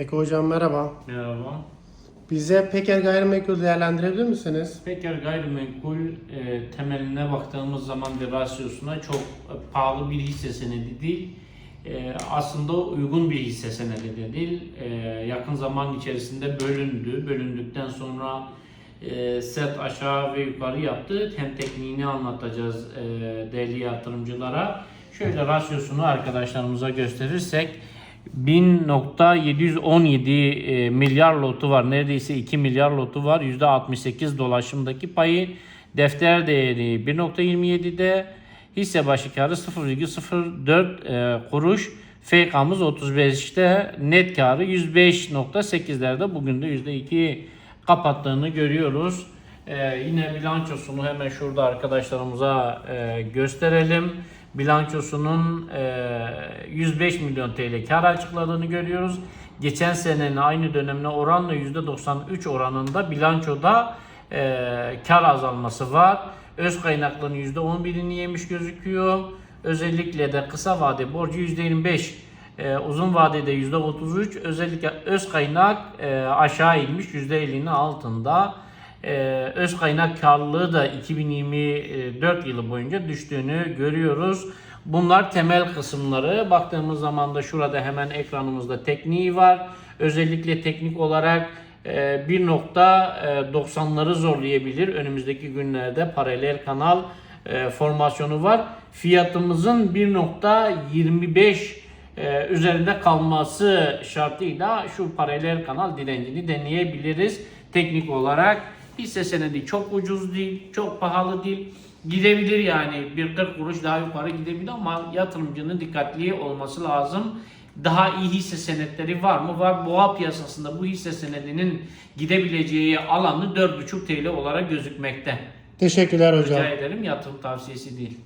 Peki hocam merhaba. Merhaba. Bize Peker gayrimenkul değerlendirebilir misiniz? Peker gayrimenkul e, temeline baktığımız zaman ve rasyosuna çok e, pahalı bir hisse senedi değil. E, aslında uygun bir hisse senedi de değil. E, yakın zaman içerisinde bölündü. Bölündükten sonra e, set aşağı ve yukarı yaptı. Hem tekniğini anlatacağız e, değerli yatırımcılara. Şöyle rasyosunu arkadaşlarımıza gösterirsek 1000.717 e, milyar lotu var. Neredeyse 2 milyar lotu var. %68 dolaşımdaki payı. Defter değeri 1.27'de. Hisse başı karı 0,04 e, kuruş. FK'mız 35'te. Net karı 105.8'lerde. Bugün de %2 kapattığını görüyoruz. E, yine bilançosunu hemen şurada arkadaşlarımıza e, gösterelim bilançosunun e, 105 milyon TL kar açıkladığını görüyoruz. Geçen senenin aynı dönemine oranla %93 oranında bilançoda e, kar azalması var. Öz kaynakların %11'ini yemiş gözüküyor. Özellikle de kısa vade borcu %25 e, uzun vadede %33 özellikle öz kaynak e, aşağı inmiş %50'nin altında. Ee, öz kaynak karlılığı da 2024 yılı boyunca düştüğünü görüyoruz. Bunlar temel kısımları. Baktığımız zaman da şurada hemen ekranımızda tekniği var. Özellikle teknik olarak e, 1.90'ları zorlayabilir. Önümüzdeki günlerde paralel kanal e, formasyonu var. Fiyatımızın 1.25 e, üzerinde kalması şartıyla şu paralel kanal direncini deneyebiliriz. Teknik olarak hisse senedi çok ucuz değil, çok pahalı değil. Gidebilir yani bir 40 kuruş daha yukarı gidebilir ama yatırımcının dikkatli olması lazım. Daha iyi hisse senetleri var mı? Var. Boğa piyasasında bu hisse senedinin gidebileceği alanı 4,5 TL olarak gözükmekte. Teşekkürler hocam. Rica ederim yatırım tavsiyesi değil.